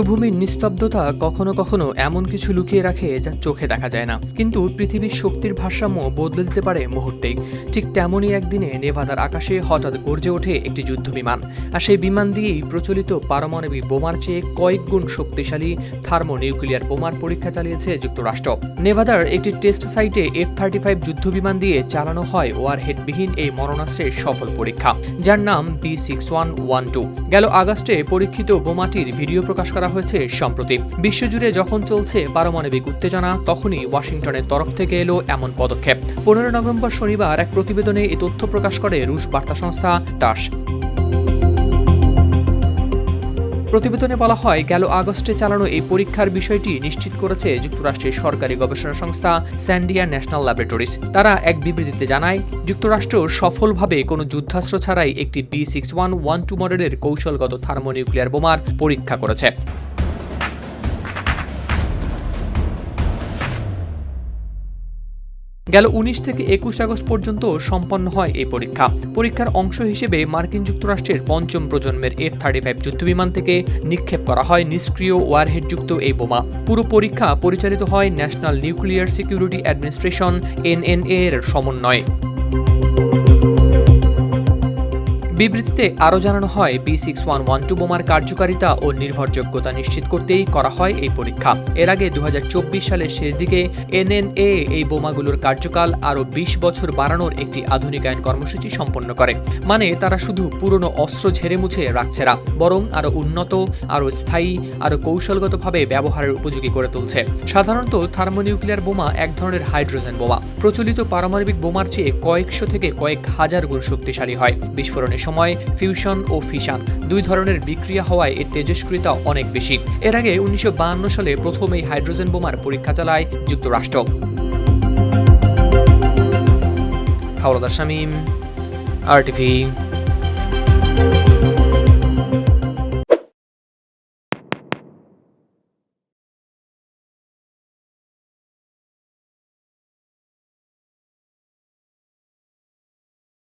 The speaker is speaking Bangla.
মরুভূমির নিস্তব্ধতা কখনো কখনো এমন কিছু লুকিয়ে রাখে যা চোখে দেখা যায় না। কিন্তু পৃথিবীর শক্তির ভারসাম্য বদলে দিতে পারে মুহূর্তেই। ঠিক তেমনই একদিনে নেভাদার আকাশে হঠাৎ গর্জে ওঠে একটি যুদ্ধ বিমান আর সেই বিমান দিয়েই প্রচলিত পারমাণবিক বোমার চেয়ে কয়েক গুণ শক্তিশালী থার্মো নিউক্লিয়ার বোমার পরীক্ষা চালিয়েছে যুক্তরাষ্ট্র। নেভাদার একটি টেস্ট সাইটে এফ থার্টি ফাইভ যুদ্ধ বিমান দিয়ে চালানো হয় ওয়ারহেডবিহীন এই মরণাস্ত্রের সফল পরীক্ষা, যার নাম B six one one two গেল আগস্টে পরীক্ষিত বোমাটির ভিডিও প্রকাশ করা হয়েছে সম্প্রতি। বিশ্বজুড়ে যখন চলছে পারমাণবিক উত্তেজনা, তখনই ওয়াশিংটনের তরফ থেকে এলো এমন পদক্ষেপ। পনেরো নভেম্বর শনিবার এক প্রতিবেদনে এই তথ্য প্রকাশ করে রুশ বার্তা সংস্থা তাস প্রতিবেদনে বলা হয়, গেল আগস্টে চালানো এই পরীক্ষার বিষয়টি নিশ্চিত করেছে যুক্তরাষ্ট্রের সরকারি গবেষণা সংস্থা স্যান্ডিয়া ন্যাশনাল ল্যাবরেটরিজ। তারা এক বিবৃতিতে জানায়, যুক্তরাষ্ট্র সফলভাবে কোনো যুদ্ধাস্ত্র ছাড়াই একটি B six one one two মডেলের কৌশলগত থার্মোনিউক্লিয়ার বোমার পরীক্ষা করেছে। গেল উনিশ থেকে একুশ আগস্ট পর্যন্ত সম্পন্ন হয় এই পরীক্ষা। পরীক্ষার অংশ হিসেবে মার্কিন যুক্তরাষ্ট্রের পঞ্চম প্রজন্মের এফ থার্টি ফাইভ যুদ্ধবিমান থেকে নিক্ষেপ করা হয় নিষ্ক্রিয় ওয়ারহেডযুক্ত এই বোমা। পুরো পরীক্ষা পরিচালিত হয় national nuclear security administration NNA এর সমন্বয়ে। বিবৃতিতে আরও জানানো হয় B six one one two বোমার কার্যকারিতা ও নির্ভরযোগ্যতা নিশ্চিত করতেই করা হয় এই পরীক্ষা। এর আগে দু সালের শেষ দিকে এনএনএ এই বোমাগুলোর কার্যকাল আরও বিশ বছর বাড়ানোর একটি আধুনিকায়ন কর্মসূচি সম্পন্ন করে। মানে তারা শুধু পুরনো অস্ত্র ঝেড়ে মুছে রাখছে না, বরং আরও উন্নত, আরও স্থায়ী, আরও কৌশলগতভাবে ব্যবহারের উপযোগী করে তুলছে। সাধারণত থার্মোনিউক্লিয়ার বোমা এক ধরনের হাইড্রোজেন বোমা। প্রচলিত পারমাণবিক বোমার চেয়ে কয়েকশো থেকে কয়েক হাজার গুণ শক্তিশালী হয়। বিস্ফোরণের সময় ফিউশন ও ফিশান দুই ধরনের বিক্রিয়া হওয়ায় এর তেজস্ক্রিয়তা অনেক বেশি। এর আগে উনিশশো সালে প্রথম এই হাইড্রোজেন বোমার পরীক্ষা চালায় যুক্তরাষ্ট্র। হাওলাদার শামীম আর টিভি